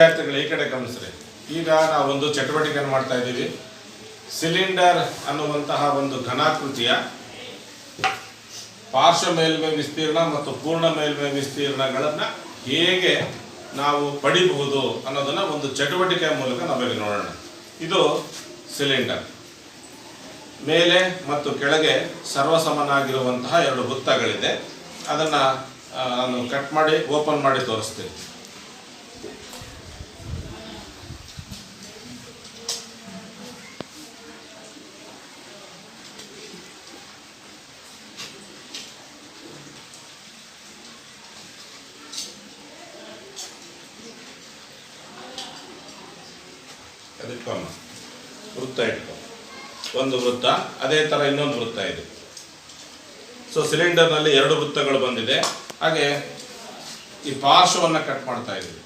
ವಿದ್ಯಾರ್ಥಿಗಳು ಈ ಕಡೆ ಗಮನಿಸ್ರಿ. ಈಗ ನಾವೊಂದು ಚಟುವಟಿಕೆಯನ್ನು ಮಾಡ್ತಾ ಇದ್ದೀವಿ. ಸಿಲಿಂಡರ್ ಅನ್ನುವಂತಹ ಒಂದು ಘನಾಕೃತಿಯ ಪಾರ್ಶ್ವ ಮೇಲ್ಮೈ ವಿಸ್ತೀರ್ಣ ಮತ್ತು ಪೂರ್ಣ ಮೇಲ್ಮೈ ವಿಸ್ತೀರ್ಣಗಳನ್ನು ಹೇಗೆ ನಾವು ಪಡಿಬಹುದು ಅನ್ನೋದನ್ನ ಒಂದು ಚಟುವಟಿಕೆಯ ಮೂಲಕ ನಾವೀಗ ನೋಡೋಣ. ಇದು ಸಿಲಿಂಡರ್. ಮೇಲೆ ಮತ್ತು ಕೆಳಗೆ ಸರ್ವಸಮನಾಗಿರುವಂತಹ ಎರಡು ವೃತ್ತಗಳಿದೆ. ಅದನ್ನ ನಾನು ಕಟ್ ಮಾಡಿ, ಓಪನ್ ಮಾಡಿ ತೋರಿಸ್ತೀನಿ. ಅದಕ್ಕೊಮ್ಮ ವೃತ್ತ ಇಟ್ಕೊಂಡು ಒಂದು ವೃತ್ತ, ಅದೇ ಥರ ಇನ್ನೊಂದು ವೃತ್ತ ಇದೆ. ಸೊ ಸಿಲಿಂಡರ್ನಲ್ಲಿ ಎರಡು ವೃತ್ತಗಳು ಬಂದಿದೆ. ಹಾಗೆ ಈ ಪಾರ್ಶ್ವವನ್ನು ಕಟ್ ಮಾಡ್ತಾ ಇದ್ದೀವಿ.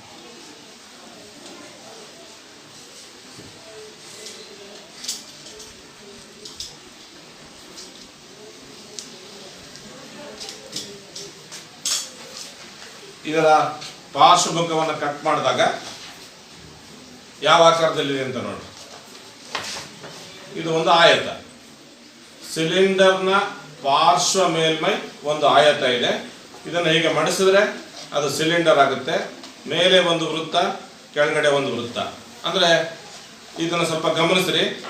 ಇದರ ಪಾರ್ಶ್ವಮುಖವನ್ನು ಕಟ್ ಮಾಡಿದಾಗ ಯಾವ ಆಕಾರದಲ್ಲಿದೆ ಅಂತ ನೋಡಿ. ಇದು ಒಂದು ಆಯತ. ಸಿಲಿಂಡರ್ನ ಪಾರ್ಶ್ವ ಮೇಲ್ಮೈ ಒಂದು ಆಯತ ಇದೆ. ಇದನ್ನು ಹೀಗೆ ಮಡಿಸಿದ್ರೆ ಅದು ಸಿಲಿಂಡರ್ ಆಗುತ್ತೆ. ಮೇಲೆ ಒಂದು ವೃತ್ತ, ಕೆಳಗಡೆ ಒಂದು ವೃತ್ತ. ಅಂದರೆ ಇದನ್ನು ಸ್ವಲ್ಪ ಗಮನಿಸ್ರಿ.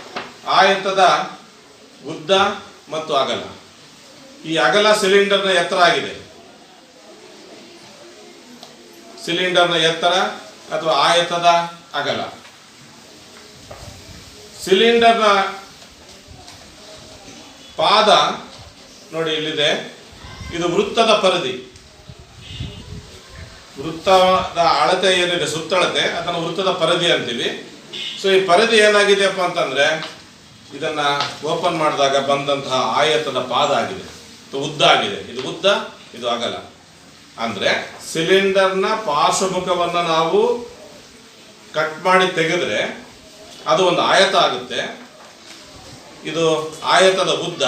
ಆಯತದ ಉದ್ದ ಮತ್ತು ಅಗಲ. ಈ ಅಗಲ ಸಿಲಿಂಡರ್ನ ಎತ್ತರ ಆಗಿದೆ. ಸಿಲಿಂಡರ್ನ ಎತ್ತರ ಅಥವಾ ಆಯತದ ಅಗಲ. ಸಿಲಿಂಡರ್ನ ಪಾದ ನೋಡಿ ಇಲ್ಲಿದೆ. ಇದು ವೃತ್ತದ ಪರಿಧಿ. ವೃತ್ತದ ಅಳತೆ ಏನಿದೆ? ಸುತ್ತಳತೆ. ಅದನ್ನು ವೃತ್ತದ ಪರಿಧಿ ಅಂತೀವಿ. ಸೊ ಈ ಪರಿಧಿ ಏನಾಗಿದೆಯಪ್ಪ ಅಂತಂದ್ರೆ, ಇದನ್ನ ಓಪನ್ ಮಾಡಿದಾಗ ಬಂದಂತಹ ಆಯತದ ಪಾದ ಆಗಿದೆ. ಉದ್ದ ಆಗಿದೆ. ಇದು ಉದ್ದ, ಇದು ಅಗಲ. ಅಂದ್ರೆ ಸಿಲಿಂಡರ್ನ ಪಾರ್ಶ್ವಮುಖವನ್ನು ನಾವು ಕಟ್ ಮಾಡಿ ತೆಗೆದ್ರೆ ಅದು ಒಂದು ಆಯತ ಆಗುತ್ತೆ. ಇದು ಆಯತದ ಉದ್ದ,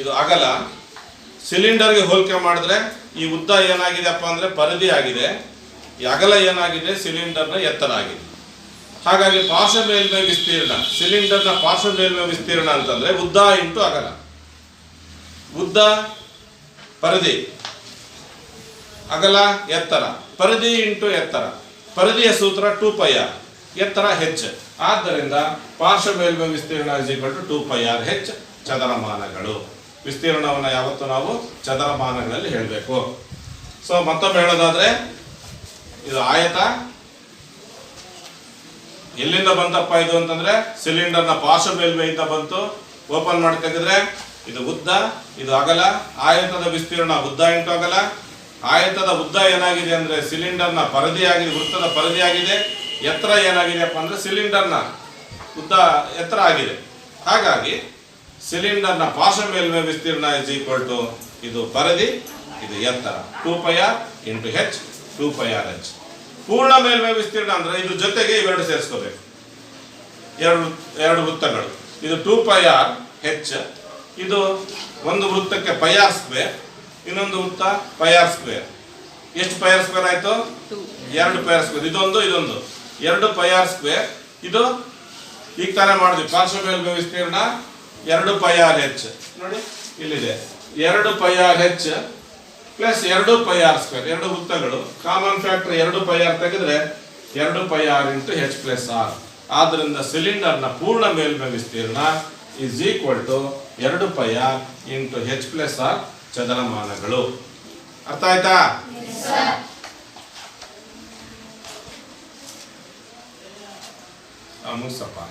ಇದು ಅಗಲ. ಸಿಲಿಂಡರ್ಗೆ ಹೋಲಿಕೆ ಮಾಡಿದ್ರೆ ಈ ಉದ್ದ ಏನಾಗಿದೆಪ್ಪ ಅಂದರೆ ಪರಿಧಿ ಆಗಿದೆ. ಈ ಅಗಲ ಏನಾಗಿದೆ? ಸಿಲಿಂಡರ್ನ ಎತ್ತರ ಆಗಿದೆ. ಹಾಗಾಗಿ ಪಾರ್ಶ್ವ ಮೇಲ್ಮೈ ವಿಸ್ತೀರ್ಣ ಸಿಲಿಂಡರ್ನ ಪಾರ್ಶ್ವ ಮೇಲ್ಮೈ ವಿಸ್ತೀರ್ಣ ಅಂತಂದರೆ ಉದ್ದ ಇಂಟು ಅಗಲ. ಉದ್ದ, ಪರಿಧಿ. ಅಗಲ, ಎತ್ತರ. ಪರಿಧಿ ಇಂಟು ಎತ್ತರ. ಪರಿಧಿಯ ಸೂತ್ರ ಟೂ ಪೈ ಆರ್. ಎತ್ತರ ಹೆಚ್ಚು ಆದ್ದರಿಂದ ಪಾರ್ಶ್ವ ಮೇಲ್ಮೈ ವಿಸ್ತೀರ್ಣ is equal to two pi r h ಚದರಮಾನಗಳು. ವಿಸ್ತೀರ್ಣವನ್ನು ಯಾವತ್ತು ನಾವು ಚದರಮಾನಗಳಲ್ಲಿ ಹೇಳಬೇಕು. ಸೊ ಮತ್ತೊಮ್ಮೆ ಹೇಳೋದಾದ್ರೆ, ಇದು ಆಯತ. ಎಲ್ಲಿಂದ ಬಂತಪ್ಪ ಇದು ಅಂತಂದ್ರೆ ಸಿಲಿಂಡರ್ನ ಪಾರ್ಶ್ವ ಮೇಲ್ಮೈಯಿಂದ ಬಂತು. ಓಪನ್ ಮಾಡಿ ಇದು ಉದ್ದ, ಇದು ಅಗಲ. ಆಯತದ ವಿಸ್ತೀರ್ಣ ಉದ್ದ ಇಂಟು ಅಗಲ. ಆಯತದ ಉದ್ದ ಏನಾಗಿದೆ ಅಂದ್ರೆ ಸಿಲಿಂಡರ್ನ ಪರಿಧಿ ಆಗಿದೆ ವೃತ್ತದ ಪರದಿಯಾಗಿದೆ. ಎತ್ತರ ಏನಾಗಿದೆಯಪ್ಪ ಅಂದ್ರೆ ಸಿಲಿಂಡರ್ನ ಉದ್ದ ಎತ್ತರ ಆಗಿದೆ. ಹಾಗಾಗಿ ಸಿಲಿಂಡರ್ನ ಪಾರ್ಶ್ವ ಮೇಲ್ಮೈ ವಿಸ್ತೀರ್ಣ ಇಸ್ ಈಕ್ವಲ್ ಟು ಇದು ಪರಿಧಿ ಇದು ಎತ್ತರ. Two pi r into h two pi r h ಪೂರ್ಣ ಮೇಲ್ಮೈ ವಿಸ್ತೀರ್ಣ ಅಂದ್ರೆ ಇದು ಜೊತೆಗೆ ಇವೆರಡು ಸೇರಿಸ್ಕೋಬೇಕು. ಎರಡು ಎರಡು ವೃತ್ತಗಳು. ಇದು ಟೂ ಪೈ ಆರ್ ಹೆಚ್ ಇದು ಒಂದು ವೃತ್ತಕ್ಕೆ ಪೈ ಆರ್ ಸ್ಕ್ವೇರ್ ಇನ್ನೊಂದು ವೃತ್ತ ಪೈ ಆರ್ ಸ್ಕ್ವೇರ್. ಎಷ್ಟು ಪೈ ಆರ್ ಸ್ಕ್ವೇರ್ ಆಯ್ತು? ಎರಡು ಪೈ ಆರ್ ಸ್ಕ್ವೇರ್. ಇದೊಂದು ಇದೊಂದು. ಎರಡು ಪೈ ಆರ್ ಸ್ಕ್ವೇರ್ ಇದು ಈಗ ತಾನೇ ಮಾಡಿದ್ವಿ. ಪಾರ್ಶ್ವ ಮೇಲ್ಮೈ ವಿಸ್ತೀರ್ಣ ಎರಡು ಪೈ ಆರ್ ಹೆಚ್ ನೋಡಿ. ಇಲ್ಲಿದೆ. ಎರಡು ಪೈ ಆರ್ ಹೆಚ್ ಪ್ಲಸ್ ಎರಡು ಪೈ ಆರ್ ಸ್ಕ್ವೇರ್ ಎರಡು ಉತ್ತಗಳು ಕಾಮನ್ ಫ್ಯಾಕ್ಟರ್ ಎರಡು ಪೈ ಆರ್ ತೆಗೆದ್ರೆ ಎರಡು pi r into h plus r ಆದ್ದರಿಂದ ಸಿಲಿಂಡರ್ನ ಪೂರ್ಣ ಮೇಲ್ಮೈ ವಿಸ್ತೀರ್ಣ ಇಸ್ ಈಕ್ವಲ್ ಟು ಎರಡು pi r into h plus r ಚದರಮಾನಗಳು ಅರ್ಥ ಆಯ್ತಾ? મુસફા